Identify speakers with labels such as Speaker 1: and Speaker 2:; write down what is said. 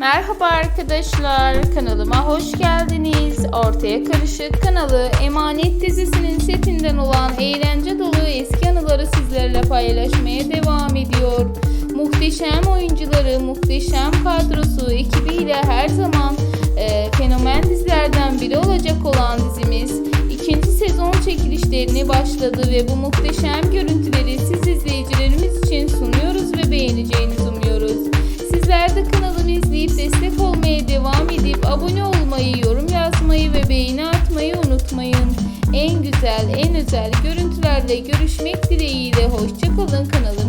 Speaker 1: Merhaba arkadaşlar, kanalıma hoş geldiniz. Ortaya Karışık kanalı Emanet dizisinin setinden olan eğlence dolu eski anıları sizlerle paylaşmaya devam ediyor. Muhteşem oyuncuları, muhteşem kadrosu, ekibiyle her zaman e, fenomen dizilerden biri olacak olan dizimiz ikinci sezon çekilişlerini başladı ve bu muhteşem görüntüleri siz izleyicilerimiz Sizler de izleyip destek olmaya devam edip abone olmayı, yorum yazmayı ve beğeni atmayı unutmayın. En güzel, en özel görüntülerle görüşmek dileğiyle hoşçakalın kanalı.